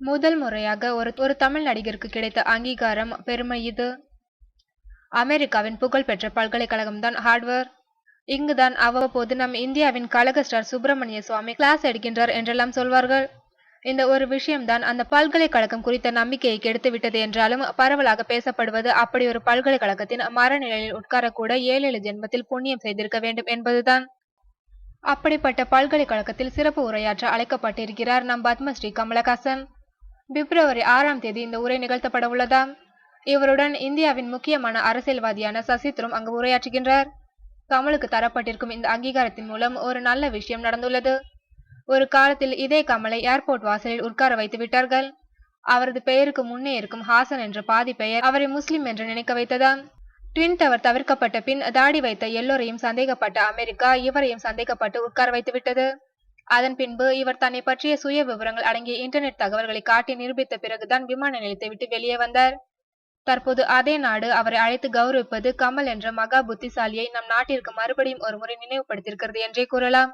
முதல் முறையாக ஒரு ஒரு தமிழ் நடிகருக்கு கிடைத்த அங்கீகாரம் பெருமை இது. அமெரிக்காவின் புகழ்பெற்ற பல்கலைக்கழகம்தான் ஹார்ட்வேர். இங்குதான் அவ்வப்போது நம் இந்தியாவின் கழக ஸ்டார் சுப்பிரமணிய சுவாமி கிளாஸ் எடுக்கின்றார் என்றெல்லாம் சொல்வார்கள். இந்த ஒரு விஷயம்தான் அந்த பல்கலைக்கழகம் குறித்த நம்பிக்கையை கெடுத்துவிட்டது என்றாலும் பரவலாக பேசப்படுவது அப்படி ஒரு பல்கலைக்கழகத்தின் மரநிலையில் உட்காரக்கூட ஏழேழு ஜென்மத்தில் புண்ணியம் செய்திருக்க வேண்டும் என்பதுதான். அப்படிப்பட்ட பல்கலைக்கழகத்தில் சிறப்பு உரையாற்ற அழைக்கப்பட்டிருக்கிறார் நம் பத்மஸ்ரீ கமலஹாசன். பிப்ரவரி ஆறாம் தேதி இந்த உரை நிகழ்த்தப்பட உள்ளதாம் இவருடன் இந்தியாவின் முக்கியமான அரசியல்வாதியான சசித்ரும் அங்கு உரையாற்றுகின்றார். கமலுக்கு தரப்பட்டிருக்கும் இந்த அங்கீகாரத்தின் மூலம் ஒரு நல்ல விஷயம் நடந்துள்ளது. ஒரு காலத்தில் இதே கமலை ஏர்போர்ட் வாசலில் உட்கார வைத்து விட்டார்கள். அவரது பெயருக்கு முன்னே இருக்கும் ஹாசன் என்ற பாதி பெயர் அவரை முஸ்லிம் என்று நினைக்க வைத்ததாம் ட்வின் டவர் தவிர்க்கப்பட்ட பின் தாடி வைத்த எல்லோரையும் சந்தேகப்பட்ட அமெரிக்கா இவரையும் சந்தேகப்பட்டு உட்கார வைத்து விட்டது. அதன் பின்பு இவர் தன்னை பற்றிய சுய விவரங்கள் அடங்கிய இன்டர்நெட் தகவல்களை காட்டி நிரூபித்த பிறகுதான் விமான நிலையத்தை விட்டு வெளியே வந்தார். தற்போது அதே நாடு அவரை அழைத்து கௌரவிப்பது கமல் என்ற மகா புத்திசாலியை நம் நாட்டிற்கு மறுபடியும் ஒருமுறை நினைவுபடுத்தியிருக்கிறது என்றே கூறலாம்.